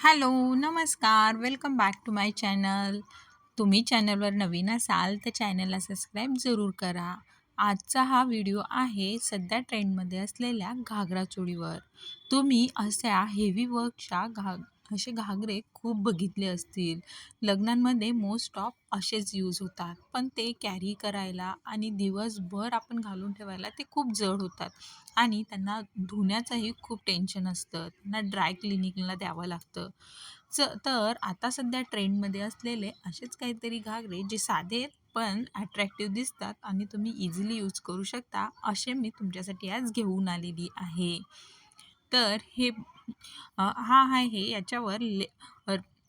Hello, नमस्कार. Welcome back to my channel. तुम्ही चॅनलवर नवीन असाल तर चॅनलला सबस्क्राईब जरूर करा. आजचा हा व्हिडिओ आहे सध्या ट्रेंडमध्ये असलेल्या घागरा चोळीवर. तुम्ही अशा हेवी वर्कच्या घाग असे घागरे खूप बघितले असतील. लग्नांमध्ये मोस्ट ऑफ असेच यूज होतात. पण ते कॅरी करायला आणि दिवसभर आपण घालून ठेवायला ते खूप जड होतात आणि त्यांना धुण्याचंही खूप टेन्शन असतं. त्यांना ड्राय क्लिनिकला द्यावं लागतं. च तर आता सध्या ट्रेंडमध्ये असलेले असेच काहीतरी घागरे जे साधे पण अट्रॅक्टिव्ह दिसतात आणि तुम्ही इझिली यूज करू शकता, असे मी तुमच्यासाठी आज घेऊन आलेली आहे. तर हे हा आहे याच्यावर ले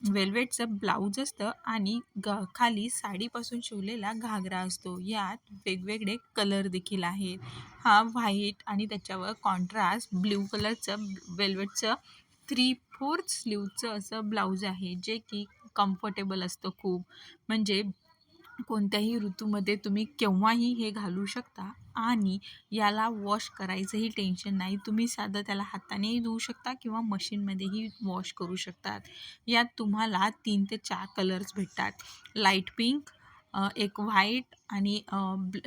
वेल्वेटचं ब्लाऊज असतं आणि ग खाली साडीपासून शिवलेला घागरा असतो. यात वेगवेगळे कलर देखील आहेत. हा व्हाईट आणि त्याच्यावर कॉन्ट्रास्ट ब्ल्यू कलरचं वेल्वेटचं थ्री फोर्थ स्लीवचं असं ब्लाऊज आहे, जे की कम्फर्टेबल असतं खूप. म्हणजे कोणत्याही ऋतूमध्ये तुम्ही केव्हाही हे घालू शकता आणि याला वॉश करायचंही टेन्शन नाही. तुम्ही साधं त्याला हातानेही धुवू शकता किंवा मशीनमध्येही वॉश करू शकतात. यात तुम्हाला तीन ते चार कलर्स भेटतात. लाइट पिंक, अ, एक व्हाईट आणि अ,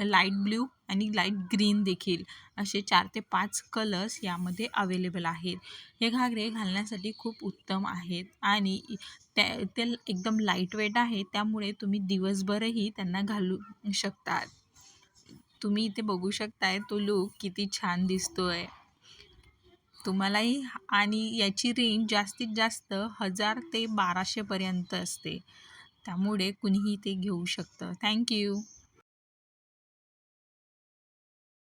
लाइट ब्लू आणि लाइट ग्रीन देखील असे चार ते पाच कलर्स यामध्ये अवेलेबल आहेत. हे घागरे घालण्यासाठी खूप उत्तम आहेत आणि त्या ते एकदम लाईटवेट आहे. त्यामुळे तुम्ही दिवसभरही त्यांना घालू शकतात. तुम्ही इथे बघू शकताय तो लूक किती छान दिसतो आहे तुम्हालाही आणि याची रेंज जास्तीत जास्त हजार ते बाराशेपर्यंत असते. त्यामुळे कुणीही ते घेऊ शकतं. थँक्यू